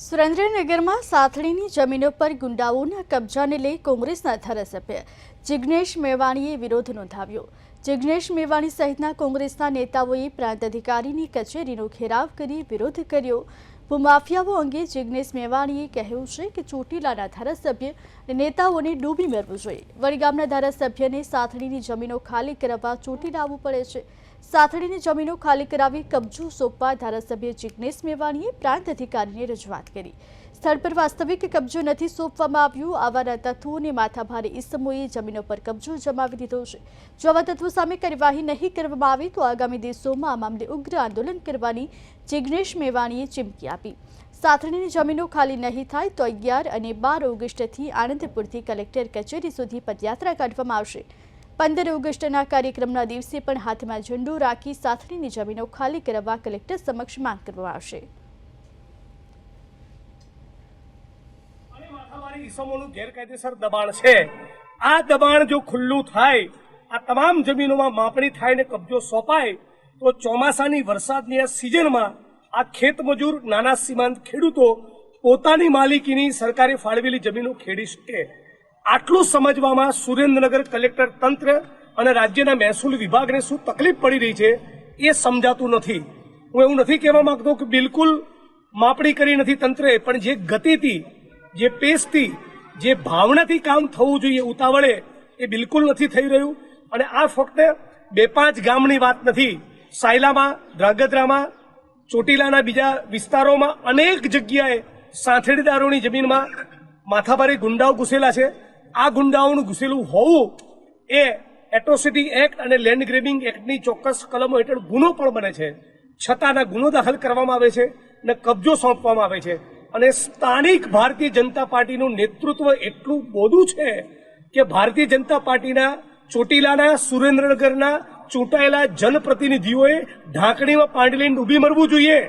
સુરેન્દ્રનગરમાં સાથળીની જમીનો પર ગુંડાઓના કબજાને લઈ કોંગ્રેસના ધારાસભ્ય જિગ્નેશ મેવાણીએ વિરોધ નોંધાવ્યો. જિજ્ઞેશ મેવાણી સહિતના કોંગ્રેસના નેતાઓએ પ્રાંત અધિકારીની કચેરીનો ઘેરાવ કરી વિરોધ કર્યો. ભૂમાફિયાઓ અંગે જિગ્નેશ મેવાણીએ કહ્યું છે કે ચોટીલાના ધારાસભ્ય નેતાઓને ડૂબી મેળવું જોઈએ. વડગામના ધારાસભ્યને સાથળીની જમીનો ખાલી કરાવવા ચોટીલા આવવું પડે છે. સાથળીની જમીનો ખાલી કરાવી કબજો સોંપવા ધારાસભ્ય જિગ્નેશ મેવાણીએ પ્રાંત અધિકારીને રજૂઆત કરી. સ્થળ પર વાસ્તવિક કબજો નથી સોંપવામાં આવ્યું. આવાના તત્વોને માથાભારે ઇસમોએ જમીનો પર કબજો જમાવી દીધો છે. જો આવા તત્વો સામે કાર્યવાહી નહીં કરવામાં આવે તો આગામી દિવસોમાં આ મામલે ઉગ્ર આંદોલન કરવાની જિગ્નેશ મેવાણીએ ચીમકી સાથળીની જમીનો ખાલી નહીં થાય તો અગિયાર અને બાર ઓગસ્ટથી આણંદપુરથી કલેક્ટર કચેરી સુધી પદયાત્રા કાઢવામાં આવશે. પંદર ઓગસ્ટના કાર્યક્રમના દિવસે પણ હાથમાં ઝંડો રાખી સાથણીની જમીનો ખાલી કરાવવા કલેક્ટર સમક્ષ માંગ કરવામાં આવશે. ખુલ્લું થાય, આ તમામ જમીનોમાં માપણી થાય સોંપાય, તો ચોમાસાની વરસાદની આ સિઝનમાં આ ખેતમજૂર નાના સીમાંત ખેડૂતો પોતાની માલિકીની સરકારે ફાળવેલી જમીનો ખેડી શકે આટલું સમજવામાં સુરેન્દ્રનગર કલેક્ટર તંત્ર અને રાજ્યના મહેસૂલ વિભાગને શું તકલીફ પડી રહી છે એ સમજાતું નથી. હું એવું નથી કહેવા માંગતો કે બિલકુલ માપણી કરી નથી તંત્રએ, પણ જે ગતિથી, જે પેસથી જે ભાવનાથી કામ થવું જોઈએ ઉતાવળે એ બિલકુલ નથી થઈ રહ્યું. અને આ ફક્ત બે પાંચ ગામની વાત નથી. સાયલામાં, ધ્રાંગધ્રામાં ચોટીલાના બીજા વિસ્તારોમાં અનેક જગ્યાએ સાથેડીદારોની જમીનમાં માથાભારે ગુંડાઓ ઘૂસેલા છે. આ ગુંડાઓનું ઘૂસેલું હોવું એ એટ્રોસિટી એક્ટ અને લેન્ડ ગ્રેબિંગ એક્ટની ચોક્કસ કલમો હેઠળ ગુનો પણ બને છે. છતાંના ગુનો દાખલ કરવામાં આવે છે અને કબજો સોંપવામાં આવે છે. અને સ્થાનિક ભારતીય જનતા પાર્ટીનું નેતૃત્વ એટલું બોધું છે કે ભારતીય જનતા પાર્ટીના ચોટીલાના સુરેન્દ્રનગરના ચૂંટાયેલા જનપ્રતિનિધિઓએ ઢાંકણીમાં પાંડલીને ડૂબી મરવું જોઈએ.